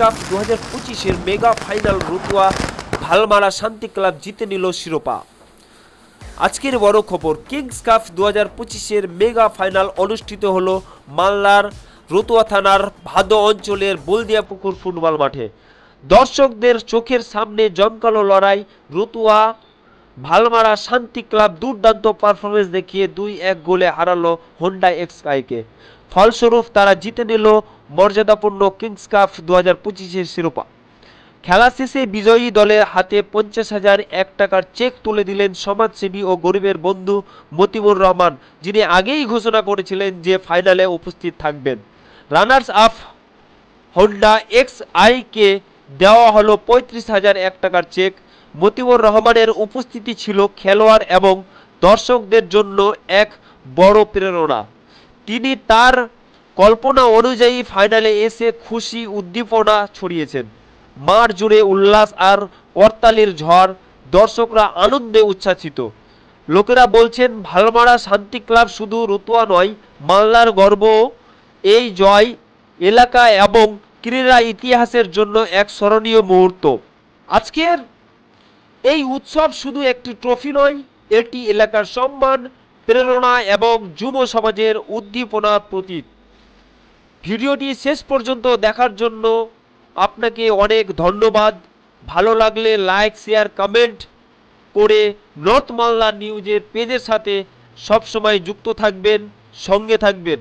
Cup দু হাজার পঁচিশের মেগা ফাইনাল রতুয়া ভালমারা শান্তি ক্লাব জিতে নিল শিরোপা। আজকের বড় খবর কিংস কাপ দু হাজার পঁচিশের মেগা ফাইনাল অনুষ্ঠিত হলো মালদার রতুয়া থানার ভাদো অঞ্চলের বলদিয়াপুকুর ফুটবল মাঠে। দর্শকদের চোখের সামনে জমকালো লড়াই, রতুয়া ভালমারা শান্তি ক্লাব দুর্দান্ত পারফরমেন্স দেখিয়ে দুই এক গোলে হারালো হোন্ডা এক্স কাইকে ফলস্বরূপ তারা জিতে নিল মর্যাদাপূর্ণ কিংস কাপ দু হাজার পঁচিশের শিরোপা। খেলা শেষে বিজয়ী দলের হাতে পঞ্চাশ হাজার এক টাকার চেক তুলে দিলেন সমাজসেবী ও গরিবের বন্ধু মতিমুর রহমান, যিনি আগেই ঘোষণা করেছিলেন যে ফাইনালে উপস্থিত থাকবেন। রানার্স আপ হোন্ডা এক্স আইকে দেওয়া হলো পঁয়ত্রিশ হাজার এক টাকার চেক। মতিমুর রহমানের উপস্থিতি ছিল খেলোয়াড় এবং দর্শকদের জন্য এক বড় প্রেরণা। তিনি তার কল্পনা অনুযায়ী ফাইনালে এসে খুশি উদ্দীপনা ছড়িয়েছেন। মাঠ জুড়ে উল্লাস আর অর্তালির ঝড় দর্শকরা আনন্দে উচ্ছ্বাসিত। লোকেরা বলছেন, ভালমারা শান্তি ক্লাব শুধু রতুয়া নয়, মালদার গর্ব, এই জয় এলাকা এবং ক্রীড়া ইতিহাসের জন্য এক স্মরণীয় মুহূর্ত। আজকের এই উৎসব শুধু একটি ট্রফি নয়, এটি এলাকার সম্মান, প্রেরণা এবং যুব সমাজের উদ্দীপনার প্রতীক। ভিডিওটি শেষ পর্যন্ত দেখার জন্য আপনাকে অনেক ধন্যবাদ। ভালো লাগলে লাইক শেয়ার কমেন্ট করে নর্থ মালদা নিউজের পেজের সাথে সবসময় যুক্ত থাকবেন, সঙ্গে থাকবেন।